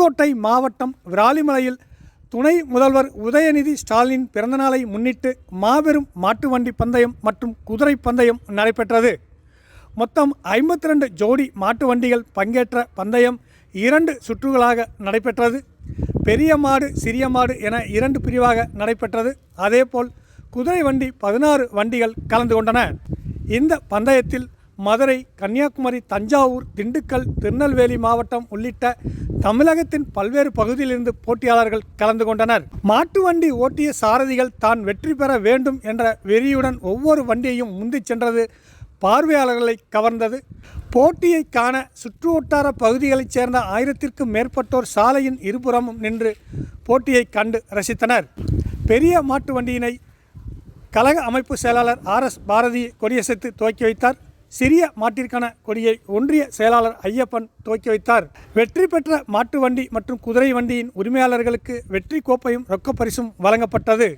புதுக்கோட்டை மாவட்டம் விராலிமலையில் துணை முதல்வர் உதயநிதி ஸ்டாலின் பிறந்தநாளை முன்னிட்டு மாபெரும் மாட்டு வண்டி பந்தயம் மற்றும் குதிரை பந்தயம் நடைபெற்றது. மொத்தம் ஐம்பத்தி ரெண்டு ஜோடி மாட்டு வண்டிகள் பங்கேற்ற பந்தயம் இரண்டு சுற்றுகளாக நடைபெற்றது. பெரிய மாடு சிறிய மாடு என இரண்டு பிரிவாக நடைபெற்றது. அதேபோல் குதிரை வண்டி பதினாறு வண்டிகள் கலந்து கொண்டன. இந்த பந்தயத்தில் மதுரை கன்னியாகுமரி தஞ்சாவூர் திண்டுக்கல் திருநெல்வேலி மாவட்டம் உள்ளிட்ட தமிழகத்தின் பல்வேறு பகுதியிலிருந்து போட்டியாளர்கள் கலந்து கொண்டனர். மாட்டு வண்டி ஓட்டிய சாரதிகள் தான் வெற்றி பெற வேண்டும் என்ற வெறியுடன் ஒவ்வொரு வண்டியையும் முந்திச் சென்றது பார்வையாளர்களை கவர்ந்தது. போட்டியை காண சுற்றுவட்டார பகுதிகளைச் சேர்ந்த ஆயிரத்திற்கும் மேற்பட்டோர் சாலையின் இருபுறமும் நின்று போட்டியை கண்டு ரசித்தனர். பெரிய மாட்டு வண்டியினை கழக அமைப்பு செயலாளர் ஆர் எஸ் பாரதி கொடியசைத்து துவக்கி வைத்தார். சிறிய மாட்டிற்கான கொடியை ஒன்றிய செயலாளர் ஐயப்பன் துவக்கி வைத்தார். வெற்றி பெற்ற மாட்டு வண்டி மற்றும் குதிரை வண்டியின் உரிமையாளர்களுக்கு வெற்றி கோப்பையும் ரொக்க பரிசும் வழங்கப்பட்டது.